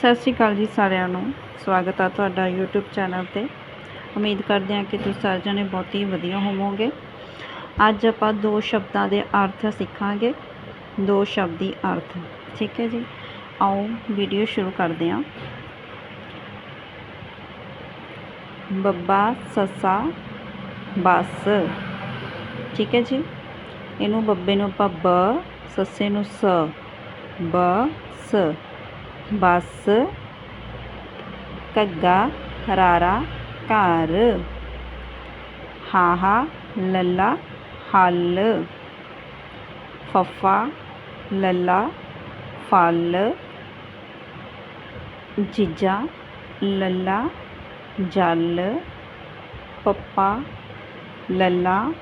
ਸਤਿ ਸ਼੍ਰੀ ਅਕਾਲ ਜੀ ਸਾਰਿਆਂ ਨੂੰ। ਸਵਾਗਤ ਆ ਤੁਹਾਡਾ YouTube ਚੈਨਲ ਤੇ। ਉਮੀਦ ਕਰਦੇ ਹਾਂ ਕਿ ਤੁਸੀਂ ਸਾਰੇ ਜਣੇ ਬਹੁਤ ਹੀ ਵਧੀਆ ਹੋਵੋਗੇ। ਅੱਜ ਆਪਾਂ ਦੋ ਸ਼ਬਦਾਂ ਦੇ ਅਰਥ ਸਿੱਖਾਂਗੇ। ਦੋ ਸ਼ਬਦੀ ਅਰਥ। ਠੀਕ ਹੈ ਜੀ? ਆਓ ਵੀਡੀਓ ਸ਼ੁਰੂ ਕਰਦੇ ਹਾਂ। ਬੱਬਾ ਸੱਸਾ ਬੱਸ। ਠੀਕ ਹੈ ਜੀ? ਇਹਨੂੰ ਬੱਬੇ ਨੂੰ ਆਪਾਂ ਬ, ਸੱਸੇ ਨੂੰ ਸ ਬ ਸ बस, कग्गा, हरारा कार हाहा, लल्ला, हल। फफा, लल्ला, फल। जीजा, लल्ला, जल। पप्पा, लल्ला,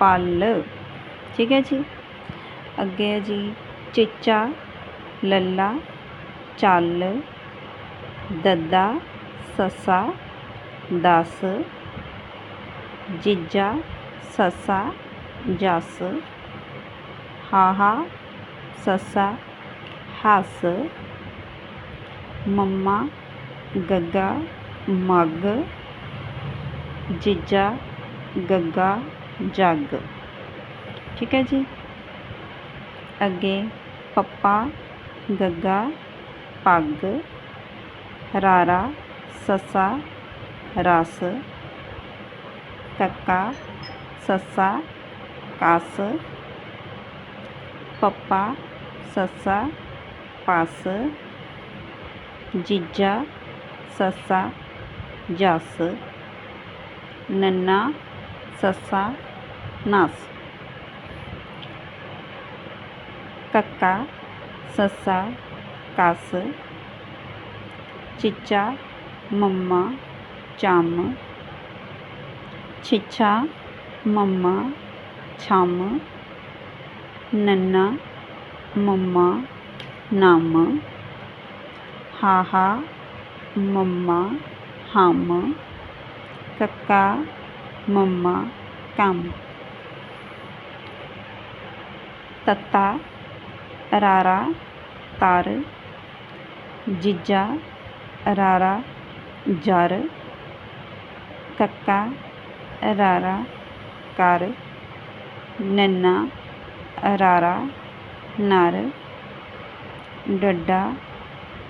पल। ठीक है जी? अगे है जी, चिचा, लल्ला ਚੱਲ ਦੱਦਾ ਸੱਸਾ ਦਸ ਜੀਜਾ ਸੱਸਾ ਜਸ ਹਾਹਾ ਸੱਸਾ ਹੱਸ ਮੰਮਾ ਗੱਗਾ ਮੱਗ ਜੀਜਾ ਗੱਗਾ ਜੱਗ ਠੀਕ ਹੈ ਜੀ ਅੱਗੇ ਪੱਪਾ ਗੱਗਾ ਪੱਗ ਰਾਰਾ ਸੱਸਾ ਰਸ ਕੱਕਾ ਸੱਸਾ ਕਸ ਪੱਪਾ ਸੱਸਾ ਪਸ ਜੀਜਾ ਸੱਸਾ ਜਸ ਨੰਨਾ ਸੱਸਾ ਨਸ ਕੱਕਾ ਸੱਸਾ ਕਸ ਚਿੱਚਾ ਮੰਮਾ ਚੰਮ ਛਿੱਛਾ ਮੰਮਾ ਛੰਮ ਨੰਨਾ ਮੰਮਾ ਨਮ ਹਾਹਾ ਮੰਮਾ ਹਮ ਕੱਕਾ ਮੰਮਾ ਕੰਮ ਤੱਤਾ ਰਾਰਾ ਤਰ जीजा अरारा, जर, कक्का, अरारा, कर, नन्ना, अरारा, नर, डड्डा,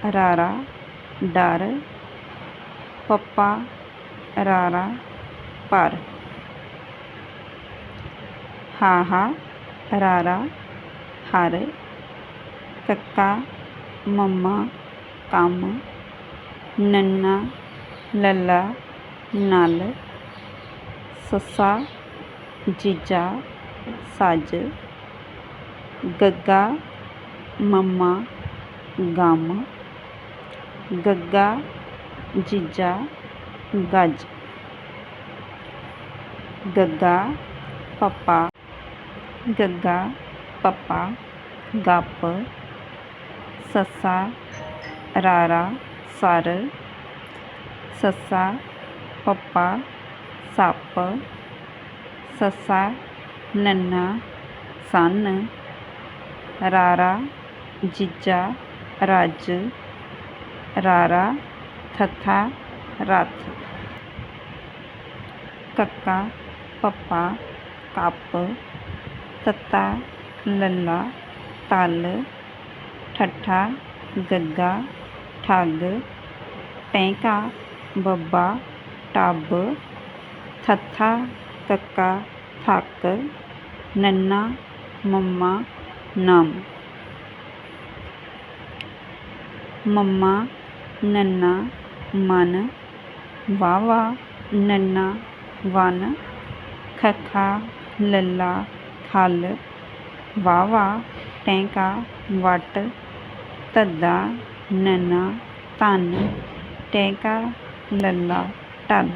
अरारा, डर, पप्पा, अरारा हा हाहा अरारा, हर, कक्का, मम्मा काम, नन्ना, लल्ला, नाल, ससा, जीजा सज्ज गग्गा, मम्मा, गम, गग्गा, जीजा, गज, गग्गा, पप्पा गग्गा, पप्पा, गप, ससा रारा सार ससा पप्पा, साप ससा नन्ना, सन, रारा जीजा रज, रारा थथा रथ। कक्का, पप्पा, कप, तत्ता, लल्ला, ताल, ठट्ठा, गग्गा। ठग, पैंका, बब्बा, टब, थत्था, कक्का थक नन्ना, मम्मा, नम। मम्मा, नन्ना, मन, वावा, नन्ना, वन, खखा, लल्ला खल वावा, टैंका, वट धद्दा ਨੰਨਾ ਧਨ ਟੈਂਕਾ ਲੱਲਾ ਟਲ